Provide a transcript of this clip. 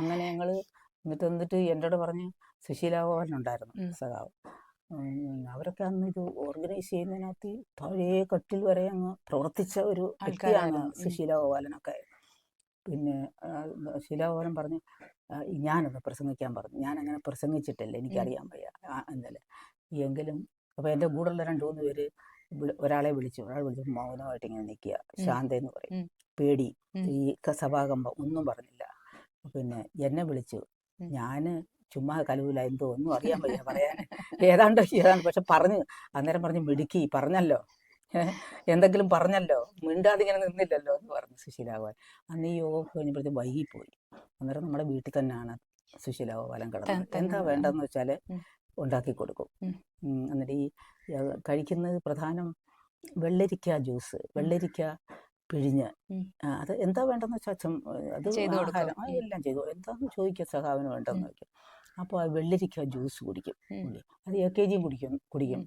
അങ്ങനെ ഞങ്ങൾ എന്നിട്ട് എന്നോട് പറഞ്ഞ് സുശീലാഭവൻ ഉണ്ടായിരുന്നു. സഖാവ്. അവരൊക്കെ അന്ന് ഇത് ഓർഗനൈസ് ചെയ്യുന്നതിനകത്ത് പഴയ കട്ടിൽ വരെ അങ്ങ് പ്രവർത്തിച്ച ഒരു വ്യക്തിയാണ്. സുശീല ഗോപാലനൊക്കെ പിന്നെ സുശീല ശീലാ ഗോപാലൻ പറഞ്ഞ് ഞാനൊന്ന് പ്രസംഗിക്കാൻ പറഞ്ഞു. ഞാൻ അങ്ങനെ പ്രസംഗിച്ചിട്ടില്ല എനിക്കറിയാൻ വയ്യ എന്നല്ലേ. എങ്കിലും അപ്പോൾ എന്റെ കൂടെയുള്ള രണ്ട് മൂന്ന് പേര് ഒരാളെ വിളിച്ചു. ഒരാൾ വിളിച്ചു മൗനമായിട്ട് ഇങ്ങനെ നിൽക്കുക. ശാന്ത എന്ന് പറയും. പേടി. ഈ സഭാകമ്പം ഒന്നും പറഞ്ഞില്ല. പിന്നെ എന്നെ വിളിച്ചു. ഞാൻ ഞാൻ ചുമ്മാ കലൂല എന്തോ ഒന്നും അറിയാൻ വയ്യ പറയാൻ. ഏതാണ്ട് ഏതാണ്ട് പക്ഷെ പറഞ്ഞു അന്നേരം പറഞ്ഞു മിടുക്കി പറഞ്ഞല്ലോ. എന്തെങ്കിലും പറഞ്ഞല്ലോ. മിണ്ടാതെ ഇങ്ങനെ നിന്നില്ലല്ലോ എന്ന് പറഞ്ഞു സുശീലാഭവൻ അന്ന് ഈ യോഗ കഴിഞ്ഞപ്പോഴത്തെ വൈകിപ്പോയി. അന്നേരം നമ്മുടെ വീട്ടിൽ തന്നെയാണ് സുശീലാഗോപാലൻ കിടന്നത്. എന്താ തന്നെ. വേണ്ടതെന്ന് വെച്ചാൽ ഉണ്ടാക്കി കൊടുക്കും. എന്നിട്ട് ഈ കഴിക്കുന്നത് പ്രധാനം വെള്ളരിക്ക ജ്യൂസ് വെള്ളരിക്ക പിഴിഞ്ഞ്. അത് എന്താ വേണ്ടെന്ന് വെച്ചാൽ അച്ഛൻ അത് ആഹാരം എല്ലാം ചെയ്തു. എന്താന്ന് ചോദിക്കുക സഹാവിന് വേണ്ടെന്ന്. ചോദിക്കും. അപ്പോൾ ആ വെള്ളരിക്ക ജ്യൂസ് കുടിക്കും. അത് എ കെ ജിയും കുടിക്കും കുടിക്കും